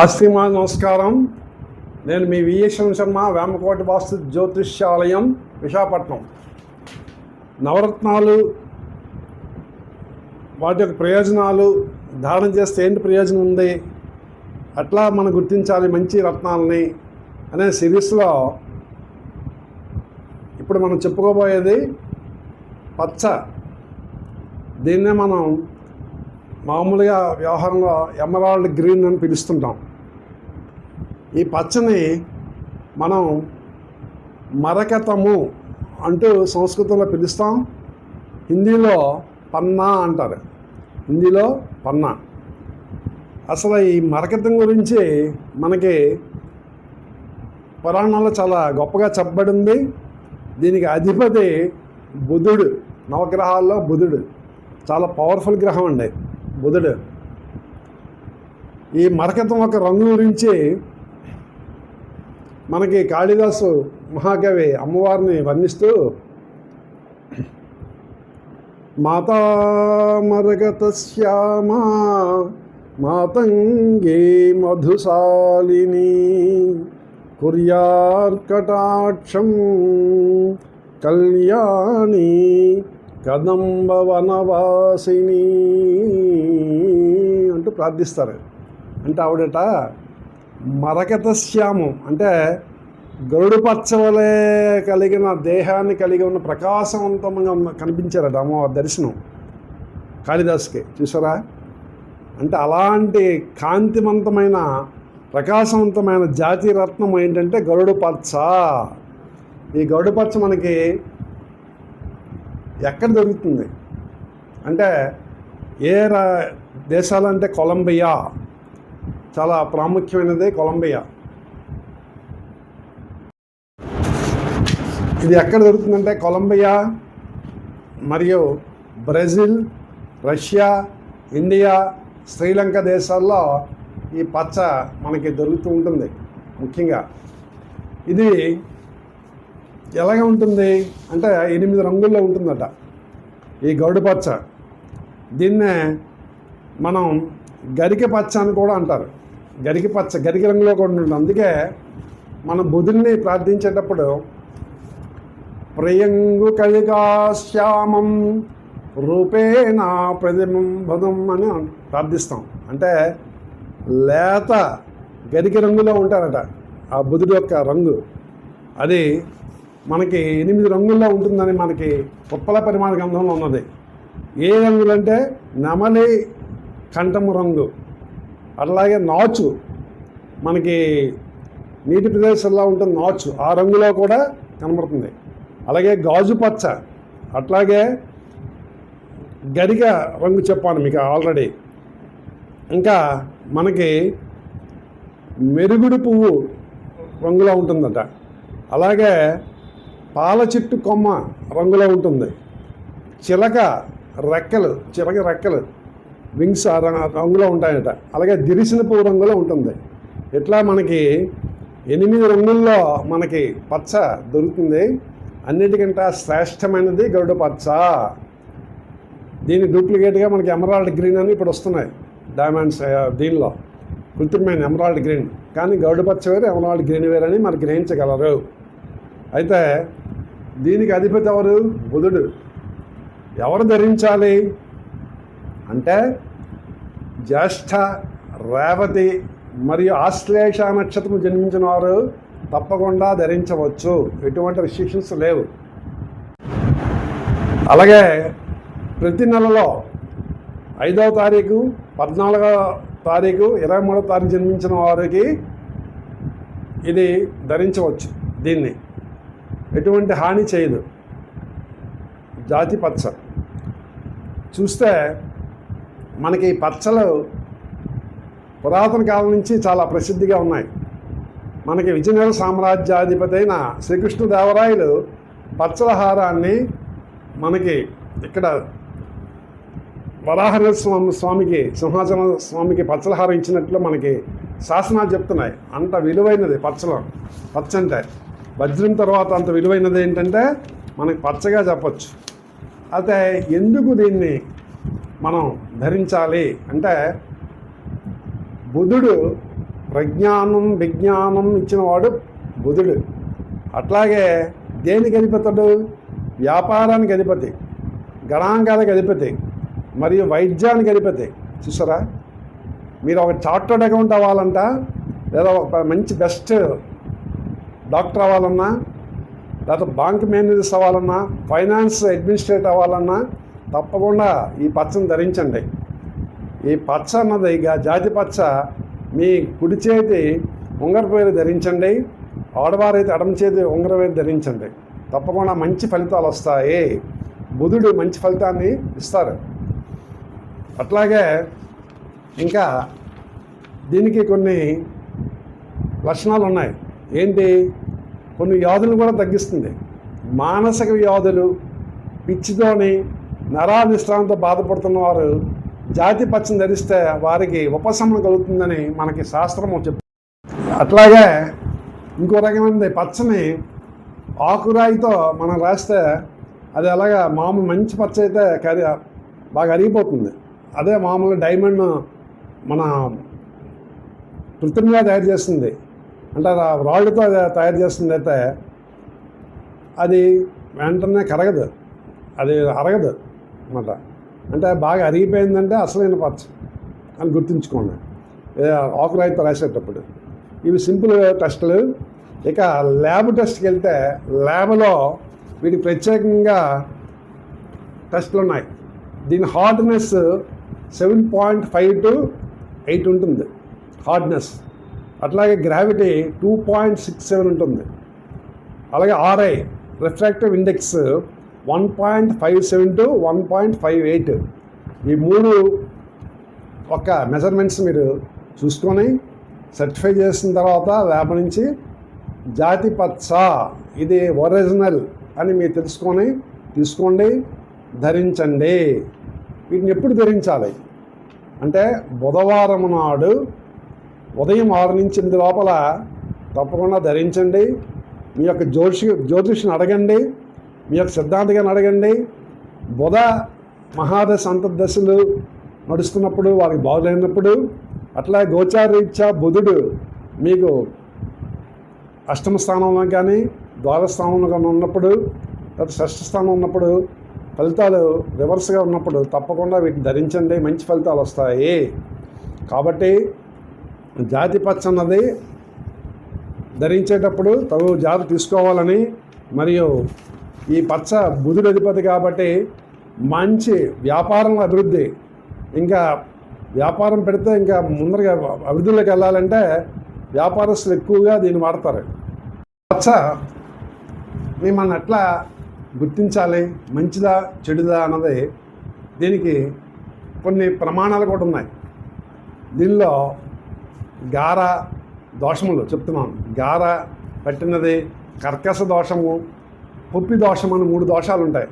ఆశ్రీమా నమస్కారం. నేను మీ విఎస్ఎం శర్మ వేమకోటి వాస్తు జ్యోతిష్యాలయం విశాఖపట్నం. నవరత్నాలు వాటి యొక్క ప్రయోజనాలు ధారణ చేస్తే ఏంటి ప్రయోజనం ఉంది? అట్లా మనం గుర్తించాలి మంచి రత్నాలని అనే సిరీస్లో ఇప్పుడు మనం చెప్పుకోబోయేది పచ్చ. దీన్నే మనం మామూలుగా వ్యవహారంలో ఎమరాల్డ్ గ్రీన్ అని పిలుస్తుంటాం. ఈ పచ్చని మనం మరకతము అంటూ సంస్కృతంలో పిలుస్తాం. హిందీలో పన్నా అంటారు. హిందీలో పన్నా. అసలు ఈ మరకతం గురించి మనకి పురాణాల్లో చాలా గొప్పగా చెప్పబడింది. దీనికి అధిపతి బుధుడు నవగ్రహాల్లో బుధుడు. చాలా పవర్ఫుల్ గ్రహం అండి. బుధుడు. ఈ మరకతం ఒక రంగు గురించి మనకి కాళిదాసు మహాకవి అమ్మవారిని వర్ణిస్తూ మాతా మరగత శ్యామా మాతంగే మధుశాలిని కుర్యార్కటాక్షం కళ్యాణి కదంబ వనవాసిని. ప్రార్థిస్తారు. అంటే ఆవిడట మరకత శ్యామం అంటే గరుడు పచ్చవలే కలిగిన దేహాన్ని కలిగి ఉన్న ప్రకాశవంతంగా ఉన్న కనిపించారట అమ్మవారి దర్శనం. కాళిదాస్కి చూసారా? అంటే అలాంటి కాంతివంతమైన ప్రకాశవంతమైన జాతి రత్నం ఏంటంటే గరుడు పచ్చ. ఈ గరుడు పచ్చ మనకి ఎక్కడ దొరుకుతుంది? అంటే ఏ రా దేశాలంటే కొలంబియా. చాలా ప్రాముఖ్యమైనది కొలంబియా. ఇది ఎక్కడ దొరుకుతుందంటే కొలంబియా మరియు బ్రెజిల్ రష్యా ఇండియా శ్రీలంక దేశాల్లో ఈ పచ్చ మనకి దొరుకుతూ ఉంటుంది ముఖ్యంగా. ఇది ఎలాగ ఉంటుంది అంటే ఎనిమిది రంగుల్లో ఉంటుందట. ఈ గౌడు పచ్చ. దీన్నే మనం గరిక పచ్చ అని కూడా అంటారు. గరిక పచ్చ గరిక రంగులో కూడా ఉంటుంది. అందుకే మనం బుధుడిని ప్రార్థించేటప్పుడు ప్రియంగు కలిగాశ్యామం రూపేణ ప్రతిబింబదం అని ప్రార్థిస్తాం. అంటే లేత గరిక రంగులో ఉంటారట ఆ బుధుడి యొక్క రంగు. అది మనకి ఎనిమిది రంగుల్లో ఉంటుందని మనకి ఉప్పల పరిమాణ గ్రంథంలో ఉన్నది. ఏ రంగులంటే నమలి కంఠము రంగు అట్లాగే నాచు. మనకి నీటి ప్రదేశంలో ఉంటుంది నాచు ఆ రంగులో కూడా కనబడుతుంది. అలాగే గాజు పచ్చ అట్లాగే గరిక రంగు చెప్పాను మీకు ఆల్రెడీ. ఇంకా మనకి మెరుగుడు పువ్వు రంగులో ఉంటుందట. అలాగే పాల చెట్టు కొమ్మ రంగులో ఉంటుంది. చిలక రెక్కలు చిరక రెక్కలు. వింగ్స్ ఆ రంగు- రంగులో ఉంటాయట. అలాగే దిరిసిన పువ్వు రంగులో ఉంటుంది. ఇట్లా మనకి ఎనిమిది రంగుల్లో మనకి పచ్చ దొరుకుతుంది? అన్నిటికంటే శ్రేష్టమైనది గరుడ పచ్చ. దీని డూప్లికేట్గా మనకి ఎమరాల్డ్ గ్రీన్ అని ఇప్పుడు వస్తున్నాయి డైమండ్స్ దీనిలో. కృత్రిమైన ఎమరాల్డ్ గ్రీన్. కానీ గరుడు పచ్చ వేరు ఎమరాల్డ్ గ్రీన్ వేరు అని మనకి గ్రహించగలరు. అయితే దీనికి అధిపతి ఎవరు? బుధుడు. ఎవరు ధరించాలి? అంటే జ్యేష్ఠ రేవతి మరియు ఆశ్లేష నక్షత్రం జన్మించిన వారు తప్పకుండా ధరించవచ్చు. ఎటువంటి రిస్ట్రిక్షన్స్ లేవు. అలాగే ప్రతి నెలలో ఐదవ తారీఖు పద్నాలుగవ తారీఖు ఇరవై మూడవ తారీఖు జన్మించిన వారికి ఇది ధరించవచ్చు. దీన్ని ఎటువంటి హాని చేయదు. జాతి పచ్చ. చూస్తే మనకి ఈ పచ్చలు పురాతన కాలం నుంచి చాలా ప్రసిద్ధిగా ఉన్నాయి. మనకి విజయనగర సామ్రాజ్యాధిపతి అయిన శ్రీకృష్ణదేవరాయలు పచ్చలహారాన్ని మనకి ఇక్కడ వరాహన స్వామి స్వామికి సింహాచల స్వామికి పచ్చలహారం ఇచ్చినట్లు మనకి శాసనాలు చెప్తున్నాయి. అంత విలువైనది పచ్చలం. పచ్చ అంటే వజ్రం తర్వాత అంత విలువైనది ఏంటంటే మనకి పచ్చగా చెప్పచ్చు. అయితే ఎందుకు దీన్ని మనం ధరించాలి? అంటే బుధుడు ప్రజ్ఞానం విజ్ఞానం ఇచ్చినవాడు బుధుడు. అట్లాగే దేనికి అధిపతుడు? వ్యాపారానికి అధిపతి గణాంకాలకు అధిపతి మరియు వైద్యానికి అధిపతి. చూసారా? మీరు ఒక చార్టర్డ్ అకౌంట్ అవ్వాలంట లేదా ఒక మంచి బెస్ట్ డాక్టర్ అవ్వాలన్నా లేకపోతే బ్యాంక్ మేనేజర్స్ అవ్వాలన్నా ఫైనాన్స్ అడ్మినిస్ట్రేట్ అవ్వాలన్నా తప్పకుండా ఈ పచ్చని ధరించండి. ఈ పచ్చ అన్నది ఇక జాతి పచ్చ మీ కుడి చేతి ఉంగరపేరు ధరించండి. ఆడవారైతే ఎడమ చేతి ఉంగరవేరు ధరించండి. తప్పకుండా మంచి ఫలితాలు వస్తాయి. బుధుడు మంచి ఫలితాన్ని ఇస్తారు. అట్లాగే ఇంకా దీనికి కొన్ని లక్షణాలు ఉన్నాయి. ఏంటి? కొన్ని వ్యాధులను కూడా తగ్గిస్తుంది. మానసిక వ్యాధులు పిచ్చితోని నరానిష్టాంతో బాధపడుతున్న వారు జాతి పచ్చని ధరిస్తే వారికి ఉపశమనం కలుగుతుందని మనకి శాస్త్రము చెప్తుంది. అట్లాగే ఇంకో రకమైనది పచ్చని ఆకురాయితో మనం రాస్తే అది అలాగా మామూలు మంచి పచ్చ అయితే కరి బాగా అరిగిపోతుంది. అదే మామూలు డైమండ్ మన కృత్రిమగా తయారు చేస్తుంది. అంటే ఆ రాళ్ళతో తయారు చేస్తుంది అయితే అది వెంటనే కరగదు. అది అరగదు అన్నమాట. అంటే బాగా అరిగిపోయిందంటే అసలైన పచ్చ అని గుర్తుంచుకోండి. ఏ ఆకురాయితో రాసేటప్పుడు. ఇవి సింపుల్ టెస్టులు. ఇక ల్యాబ్ టెస్ట్కి వెళ్తే ల్యాబ్లో వీటికి ప్రత్యేకంగా టెస్ట్లు ఉన్నాయి. దీని hardness seven point five to eight ఉంటుంది. హార్డ్నెస్. అట్లాగే gravity two point six seven ఉంటుంది. అలాగే RI refractive index one point five seven to one point five eight ఈ మూడు ఒక మెజర్మెంట్స్ మీరు చూసుకొని సర్టిఫై చేసిన తర్వాత ల్యాబ్ నుంచి జాతి పచ్చ ఇది ఒరిజినల్ అని మీరు తెలుసుకొని తీసుకోండి ధరించండి. వీటిని ఎప్పుడు ధరించాలి? అంటే బుధవారం నాడు ఉదయం ఆరు నుంచి ఎనిమిది లోపల తప్పకుండా ధరించండి. మీ యొక్క జ్యోతిషి జ్యోతిష్ని అడగండి. మీ యొక్క సిద్ధాంతగాన్ని అడగండి. బుధ మహాదశ అంతర్దశలు నడుస్తున్నప్పుడు వారికి బాగులేనప్పుడు అట్లా గోచారీత్యా బుధుడు మీకు అష్టమ స్థానంలో కానీ ద్వారస్థానంలో కానీ ఉన్నప్పుడు లేదా షష్ఠ స్థానం ఉన్నప్పుడు ఫలితాలు రివర్స్గా ఉన్నప్పుడు తప్పకుండా వీటిని ధరించండి. మంచి ఫలితాలు వస్తాయి. కాబట్టి జాతి పచ్చ అన్నది ధరించేటప్పుడు తగు జాగ్రత్త తీసుకోవాలని మరియు ఈ పచ్చ బుధుడు అధిపతి కాబట్టి మంచి వ్యాపారం అభివృద్ధి. ఇంకా వ్యాపారం పెడితే ఇంకా ముందరగా అభివృద్ధిలోకి వెళ్ళాలంటే వ్యాపారస్తులు ఎక్కువగా దీన్ని వాడతారు. పచ్చ మిమ్మల్ని ఎట్లా గుర్తించాలి? మంచిదా చెడుదా అన్నది దీనికి కొన్ని ప్రమాణాలు కూడా ఉన్నాయి. దీనిలో గార దోషములు చెప్తున్నాను గార పట్టినది కర్కశ దోషము పుప్పి దోషం అని మూడు దోషాలు ఉంటాయి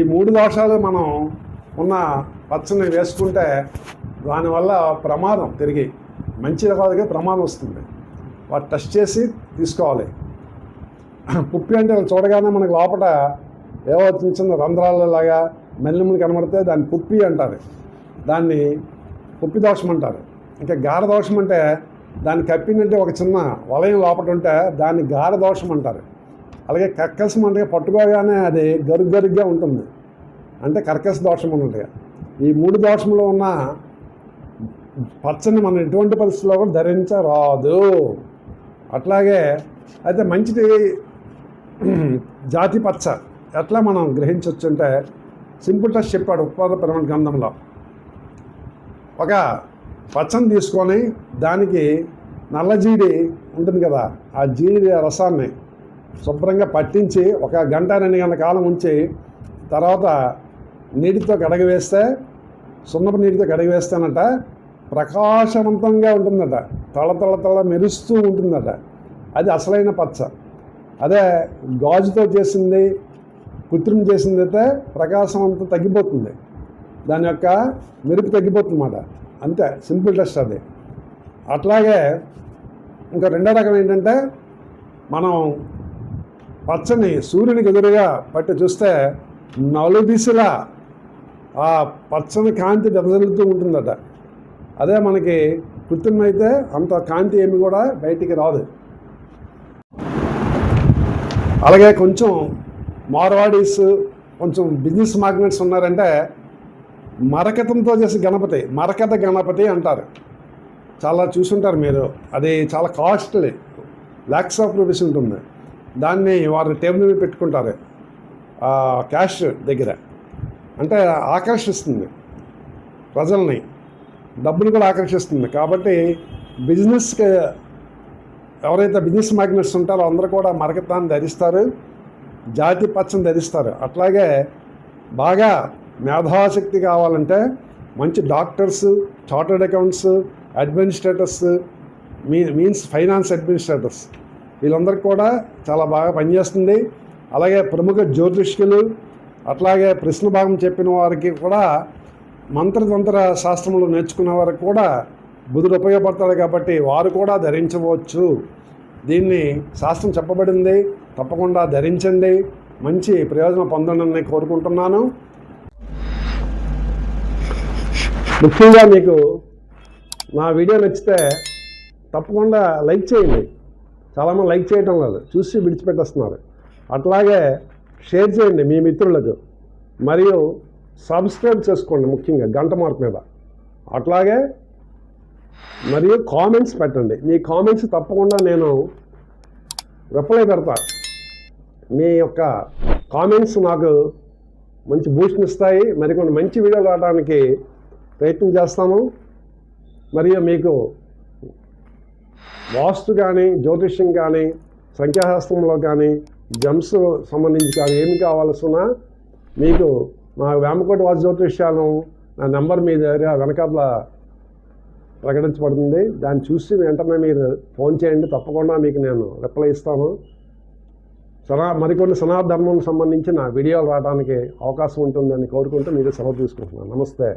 ఈ మూడు దోషాలు మనం ఉన్న పచ్చని వేసుకుంటే దానివల్ల ప్రమాదం తిరిగి మంచి కాదుగా ప్రమాదం వస్తుంది. వాటి టెస్ట్ చేసి తీసుకోవాలి. పుప్పి అంటే చూడగానే మనకు లోపల ఏవో చిన్న చిన్న రంధ్రాలలాగా మెల్లిములు కనబడితే దాన్ని పుప్పి అంటారు. దాన్ని పుప్పి దోషం అంటారు. ఇంకా గార దోషం అంటే దాన్ని కప్పిందంటే ఒక చిన్న వలయం లోపల ఉంటే దాన్ని గార దోషం అంటారు. అలాగే కర్కశం అంటే పట్టుకోగానే అది గరుగ్గరుగ్గా ఉంటుంది. అంటే కర్కశ దోషం అన్నట్టుగా ఈ మూడు దోషంలో ఉన్న పచ్చని మనం ఎటువంటి పరిస్థితుల్లో కూడా ధరించరాదు. అట్లాగే అయితే మంచిది జాతి పచ్చ ఎట్లా మనం గ్రహించవచ్చు అంటే సింపుల్ టెస్ట్ చెప్పాడు ఉత్పాద ప్రమాణ గ్రంథంలో. ఒక పచ్చని తీసుకొని దానికి నల్ల జీడి ఉంటుంది కదా ఆ జీడి రసాన్ని శుభ్రంగా పట్టించి ఒక గంట రెండు గంటల కాలం ఉంచి తర్వాత నీటితో కడగవేస్తే సున్నపు నీటితో కడగవేస్తానట ప్రకాశవంతంగా ఉంటుందట తల తల తల మెరుస్తూ ఉంటుందట. అది అసలైన పచ్చ. అదే గాజుతో చేసింది కృత్రిమ చేసింది అయితే ప్రకాశం అంతా తగ్గిపోతుంది. దాని యొక్క మెరుపు తగ్గిపోతుందన్నమాట. అంతే సింపుల్ టెస్ట్ అది. అట్లాగే ఇంకా రెండో రకం ఏంటంటే మనం పచ్చని సూర్యునికి ఎదురుగా పట్టి చూస్తే నలుదిశలా ఆ పచ్చని కాంతి వెదజల్లుతూ ఉంటుందట. అదే మనకి కృత్రిమైతే అంత కాంతి ఏమి కూడా బయటికి రాదు. అలాగే కొంచెం మార్వాడీస్ కొంచెం బిజినెస్ మ్యాగ్నెట్స్ ఉన్నారంటే మరకతంతో చేసే గణపతి మరకత గణపతి అంటారు. చాలా చూసుంటారు మీరు. అది చాలా కాస్ట్లీ. ల్యాక్స్ ఆఫ్ రూపీస్ ఉంటుంది. దాన్ని వారు టేబుల్ మీద పెట్టుకుంటారు. క్యాష్ దగ్గర. అంటే ఆకర్షిస్తుంది. ప్రజల్ని. డబ్బులు కూడా ఆకర్షిస్తుంది. కాబట్టి బిజినెస్కి ఎవరైతే బిజినెస్ మ్యాగ్నెట్స్ ఉంటారో అందరూ కూడా మరకతాన్ని ధరిస్తారు. జాతి పచ్చని ధరిస్తారు. అట్లాగే బాగా మేధాశక్తి కావాలంటే మంచి డాక్టర్స్ చార్టర్డ్ అకౌంట్స్ అడ్మినిస్ట్రేటర్స్ మీ మీన్స్ ఫైనాన్స్ అడ్మినిస్ట్రేటర్స్. వీళ్ళందరికీ కూడా చాలా బాగా పనిచేస్తుంది. అలాగే ప్రముఖ జ్యోతిష్కులు అట్లాగే ప్రశ్న భాగం చెప్పిన వారికి కూడా మంత్రతంత్ర శాస్త్రములు నేర్చుకున్న వారికి కూడా బుధుడు ఉపయోగపడతాడు కాబట్టి వారు కూడా ధరించవచ్చు. దీన్ని శాస్త్రం చెప్పబడింది. తప్పకుండా ధరించండి. మంచి ప్రయోజనం పొందండి కోరుకుంటున్నాను. ముఖ్యంగా మీకు నా వీడియో నచ్చితే తప్పకుండా లైక్ చేయండి. చాలామంది లైక్ చేయటం లేదు. చూసి విడిచిపెట్టేస్తున్నారు. అట్లాగే షేర్ చేయండి మీ మిత్రులకు. మరియు సబ్స్క్రైబ్ చేసుకోండి ముఖ్యంగా గంట మార్క్ మీద. అట్లాగే మరియు కామెంట్స్ పెట్టండి. మీ కామెంట్స్ తప్పకుండా నేను రిప్లై పెడతా. మీ యొక్క కామెంట్స్ నాకు మంచి బూస్ట్ ఇస్తాయి మరికొన్ని మంచి వీడియోలు రావడానికి ప్రయత్నం చేస్తాము. మరియు మీకు వాస్తు కానీ జ్యోతిష్యం కానీ సంఖ్యాశాస్త్రంలో కానీ జమ్స్ సంబంధించి కానీ ఏమి కావాల్సిన మీకు మా వేమకోటి వాసు జ్యోతిష్యాలను నా నెంబర్ మీ దగ్గర వెనకాల ప్రకటించబడుతుంది. దాన్ని చూసి వెంటనే మీరు ఫోన్ చేయండి. తప్పకుండా మీకు నేను రిప్లై ఇస్తాను. సనా మరికొన్ని సనాధర్మం సంబంధించిన వీడియోలు రావడానికి అవకాశం ఉంటుందని కోరుకుంటూ మీరు సెలవు తీసుకుంటున్నాను. నమస్తే.